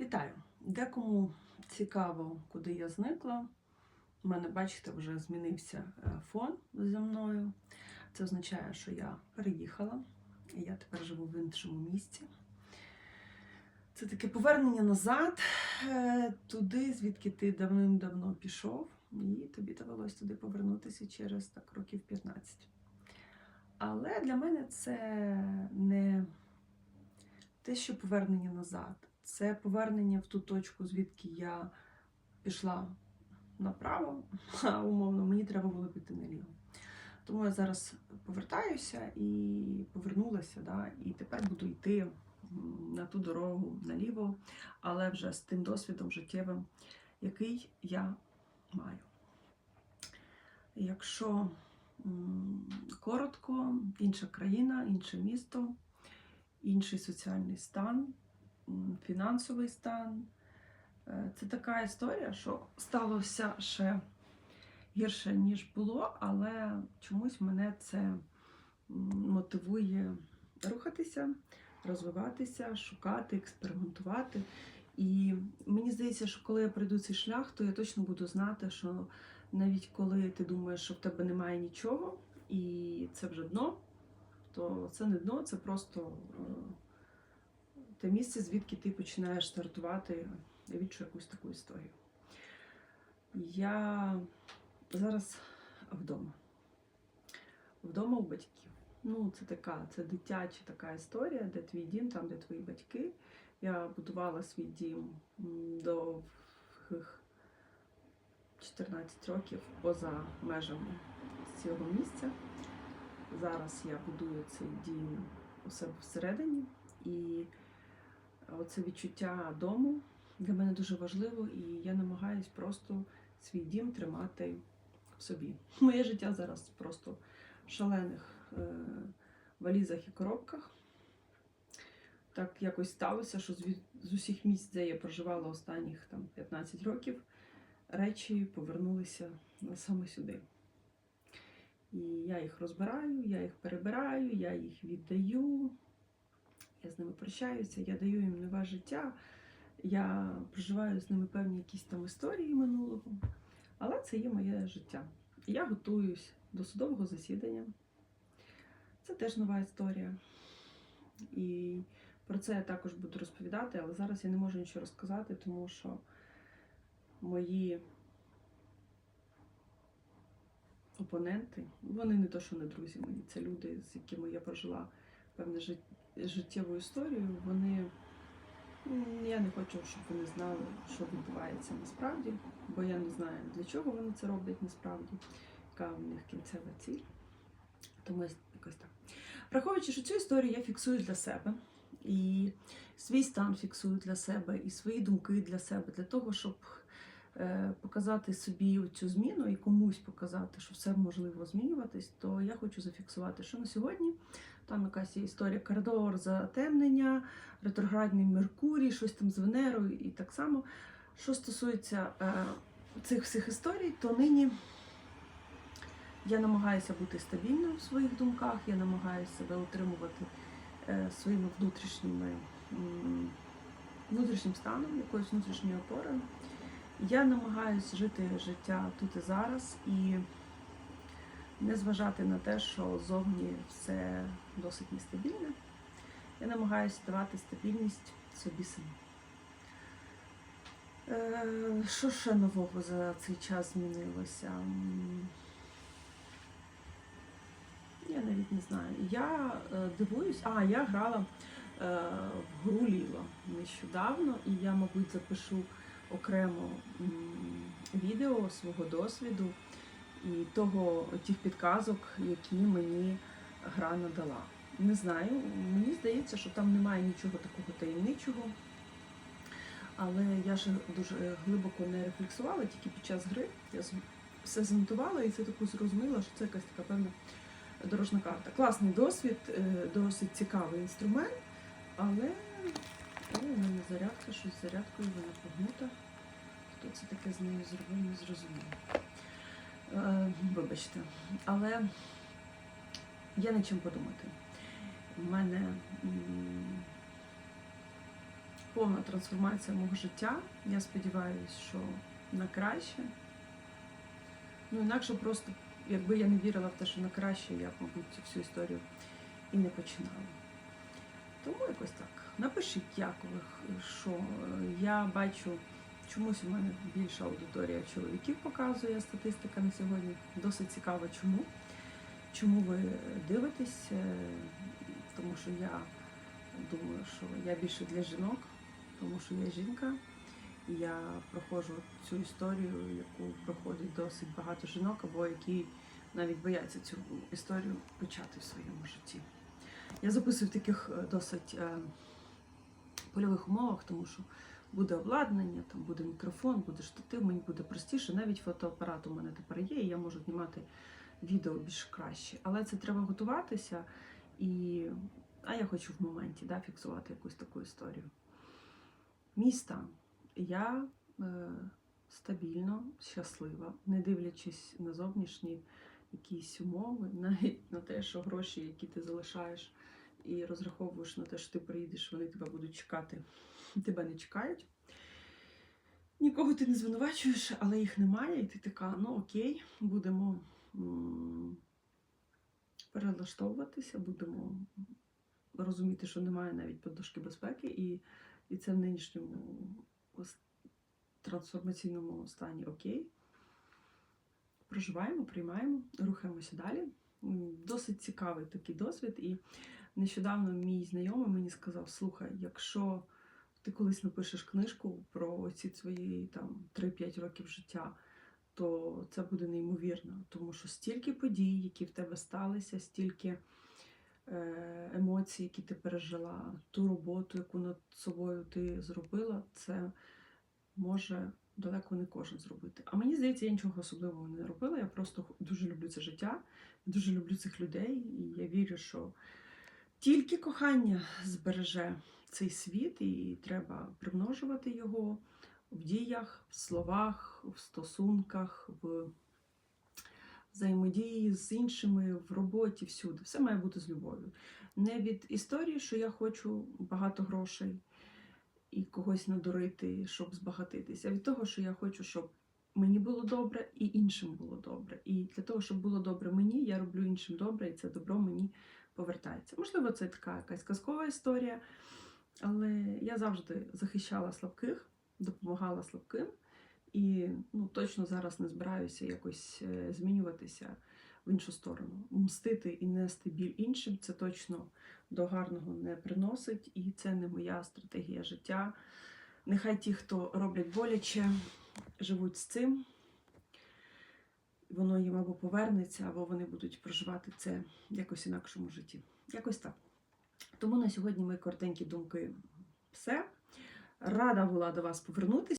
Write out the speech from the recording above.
Вітаю! Декому цікаво, куди я зникла. У мене, бачите, вже змінився е, фон зі мною. Це означає, що я переїхала, і я тепер живу в іншому місці. Це таке повернення назад, е, туди, звідки ти давним-давно пішов, і тобі довелось туди повернутися через так років 15. Але для мене це не те, що повернення назад. Це повернення в ту точку, звідки я пішла направо, а умовно мені треба було піти наліво. Тому я зараз повертаюся і повернулася, да, і тепер буду йти на ту дорогу наліво, але вже з тим досвідом життєвим, який я маю. Якщо коротко, інша країна, інше місто, інший соціальний стан, фінансовий стан. Е, Це така історія, що сталося ще гірше, ніж було, але чомусь мене це мотивує рухатися, розвиватися, шукати, експериментувати. І мені здається, що коли я пройду цей шлях, то я точно буду знати, що навіть коли ти думаєш, що в тебе немає нічого, і це вже дно, то це не дно, це просто е, те місце, звідки ти починаєш стартувати я відчую якусь таку історію. Я зараз вдома. Вдома у батьків. Ну, це така, це дитяча така історія, де твій дім, там, де твої батьки. Я будувала свій дім довгих 14 років поза межами цього місця. Зараз я будую цей дім у себе всередині. І оце відчуття дому для мене дуже важливо, і я намагаюсь просто свій дім тримати в собі. Моє життя зараз просто в шалених е, валізах і коробках. Так якось сталося, що з, з усіх місць, де я проживала останніх там, 15 років, речі повернулися саме сюди. І я їх розбираю, я їх перебираю, я їх віддаю, я з ними прощаюся, я даю їм нове життя. Я проживаю з ними певні якісь там історії минулого, але це є моє життя. Я готуюсь до судового засідання. Це теж нова історія. І про це я також буду розповідати, але зараз я не можу нічого розказати, тому що мої опоненти, вони не то, що не друзі мої, це люди, з якими я прожила певну життєву історію. Вони Я не хочу, щоб вони знали, що відбувається насправді, бо я не знаю, для чого вони це роблять насправді, яка в них кінцева ціль. Тому якось так. Враховуючи, що цю історію я фіксую для себе, і свій стан фіксую для себе, і свої думки для себе, для того, щоб показати собі цю зміну і комусь показати, що все можливо змінюватись, то я хочу зафіксувати, що на сьогодні там якась є історія коридор затемнення, ретроградний Меркурій, щось там з Венерою і так само. Що стосується е, цих всіх історій, то нині я намагаюся бути стабільною в своїх думках, я намагаюся себе утримувати е, своїми внутрішніми внутрішнім станом, якоюсь внутрішньою опорою. Я намагаюся жити життя тут і зараз і не зважати на те, що зовні все досить нестабільне. Я намагаюся давати стабільність собі самі. Е, Що ще нового за цей час змінилося? Я навіть не знаю. Я е, дивуюсь, а я грала е, в гру Ліло нещодавно, і я, мабуть, запишу окремо відео свого досвіду і того тих підказок, які мені гра надала. Не знаю, мені здається, що там немає нічого такого таємничого. Але я ще дуже глибоко не рефлексувала, тільки під час гри я все занотувала і це таку зрозуміла, що це якась така певна дорожна карта. Класний досвід, е, досить цікавий інструмент, але о, у мене зарядка, щось з зарядкою, вона погнута. Хто це таке з нею зробив, не зрозуміло. Е, Вибачте, але є над чим подумати. У мене повна трансформація мого життя. Я сподіваюся, що на краще. Ну, інакше просто, якби я не вірила в те, що на краще, я б, мабуть, всю історію і не починала. Тому якось так. Напишіть, як ви, що я бачу, чомусь у мене більша аудиторія чоловіків показує статистика на сьогодні. Досить цікаво, чому. Чому ви дивитесь? Е, Тому що я думаю, що я більше для жінок, тому що я жінка. Я проходжу цю історію, яку проходить досить багато жінок, або які навіть бояться цю історію почати в своєму житті. Я записую в таких е, досить е, польових умовах, тому що буде обладнання, там буде мікрофон, буде штатив, мені буде простіше. Навіть фотоапарат у мене тепер є, і я можу знімати відео більш краще. Але це треба готуватися, і... а я хочу в моменті да, фіксувати якусь таку історію. Мій стан. Я е, стабільно, щаслива, не дивлячись на зовнішні якісь умови, навіть на те, що гроші, які ти залишаєш і розраховуєш на те, що ти приїдеш, вони тебе будуть чекати, тебе не чекають. Нікого ти не звинувачуєш, але їх немає, і ти така, ну окей, будемо перелаштовуватися, будемо розуміти, що немає навіть подушки безпеки, і, і це в нинішньому трансформаційному стані окей. Проживаємо, приймаємо, рухаємося далі. Досить цікавий такий досвід. І нещодавно мій знайомий мені сказав: слухай, якщо ти колись напишеш книжку про ці свої там 3-5 років життя, то це буде неймовірно, тому що стільки подій, які в тебе сталися, стільки е, емоцій, які ти пережила, ту роботу, яку над собою ти зробила, це може далеко не кожен зробити. А мені здається, я нічого особливого не робила. Я просто дуже люблю це життя, дуже люблю цих людей, і я вірю, що тільки кохання збереже цей світ, і треба примножувати його в діях, в словах, в стосунках, в взаємодії з іншими, в роботі, всюди. Все має бути з любов'ю. Не від історії, що я хочу багато грошей і когось надурити, щоб збагатитися, а від того, що я хочу, щоб мені було добре і іншим було добре. І для того, щоб було добре мені, я роблю іншим добре, і це добро мені повертається. Можливо, це така якась казкова історія, але я завжди захищала слабких, допомагала слабким. І ну, точно зараз не збираюся якось е, змінюватися в іншу сторону. Мстити і нести біль іншим це точно до гарного не приносить, і це не моя стратегія життя. Нехай ті, хто роблять боляче, живуть з цим. Воно їм або повернеться, або вони будуть проживати це в якось інакшому житті. Якось так. Тому на сьогодні мої коротенькі думки все. Рада була до вас повернутися.